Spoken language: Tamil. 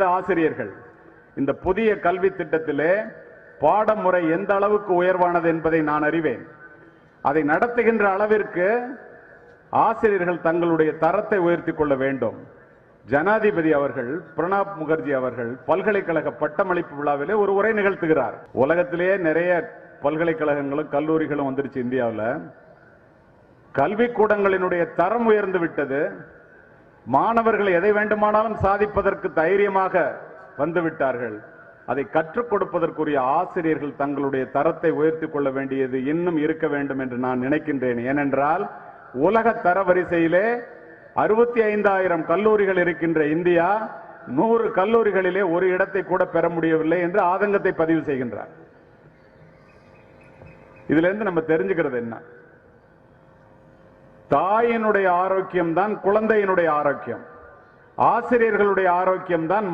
வேத ஆசிரியர்கள் இந்த புதிய கல்வி திட்டத்திலே பாடமுறை எந்த அளவுக்கு உயர்வானது என்பதை நான் அறிவேன். அதை நடத்துகின்ற அளவிற்கு ஆசிரியர்கள் தங்களுடைய தரத்தை உயர்த்தி கொள்ள வேண்டும். ஜனாதிபதி அவர்கள் பிரணாப் முகர்ஜி அவர்கள் பல்கலைக்கழக பட்டமளிப்பு விழாவிலே ஒரு உரை நிகழ்த்துகிறார். உலகத்திலேயே நிறைய பல்கலைக்கழகங்களும் கல்லூரிகளும் வந்துருச்சு இந்தியாவில். கல்விக்கூடங்களினுடைய தரம் உயர்ந்து விட்டது. மாணவர்கள் எதை வேண்டுமானாலும் சாதிப்பதற்கு தைரியமாக வந்துவிட்டார்கள். அதை கற்றுக் கொடுப்பதற்குரிய ஆசிரியர்கள் தங்களுடைய தரத்தை உயர்த்தி கொள்ள வேண்டியது இன்னும் இருக்க வேண்டும் என்று நான் நினைக்கின்றேன். ஏனென்றால் உலக தரவரிசையிலே அறுபத்தி ஐந்தாயிரம் கல்லூரிகள் இருக்கின்ற இந்தியா நூறு கல்லூரிகளிலே ஒரு இடத்தை கூட பெற முடியவில்லை என்று ஆதங்கத்தை பதிவு செய்கின்றார். இதுல இருந்து நம்ம தெரிஞ்சுக்கிறது என்ன? தாயினுடைய ஆரோக்கியம் தான் குழந்தையினுடைய ஆரோக்கியம். ஆசிரியர்களுடைய ஆரோக்கியம் தான்